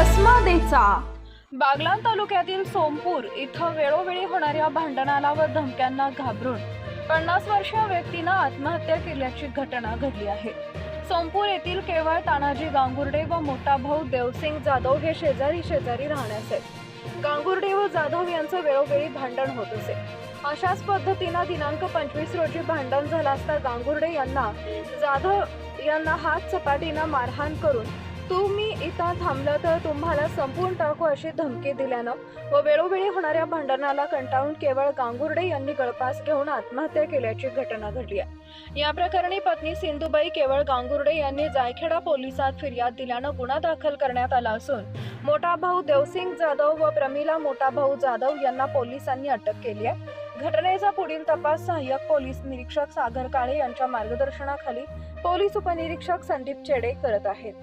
घडामोडींचा बागलाण तालुक्यातील सोमपूर इथं वेळोवेळी होणाऱ्या भांडणाला व धमक्यांना घाबरून पन्नास वर्षीय व्यक्तीनं आत्महत्या केल्याची घटना घडली आहे. सोमपूर येथील केवळ तानाजी गांगुर्डे व मोठा भाऊ देवसिंग जाधव हे शेजारी शेजारी राहण्याचे गांगुर्डे व जाधव यांचं वेळोवेळी भांडण होत असे. अशाच पद्धतीनं दिनांक पंचवीस रोजी भांडण झालं असता गांगुर्डे यांना जाधव यांना हात चपाटीनं मारहाण करून तुम्ही इथं थांबलं तर तुम्हाला संपून टाकू अशी धमकी दिल्यानं व वेळोवेळी होणाऱ्या भांडणाला कंटाळून केवळ गांगुर्डे यांनी गळपास घेऊन आत्महत्या केल्याची घटना घडली आहे. या प्रकरणी पत्नी सिंधुबाई केवळ गांगुर्डे यांनी जायखेडा पोलिसात फिर्याद दिल्यानं गुन्हा दाखल करण्यात आला असून मोठा भाऊ देवसिंग जाधव व प्रमिला मोठा भाऊ जाधव यांना पोलिसांनी अटक केली आहे. घटनेचा पुढील तपास सहाय्यक पोलीस निरीक्षक सागर काळे यांच्या मार्गदर्शनाखाली पोलीस उपनिरीक्षक संदीप चेडे करत आहेत.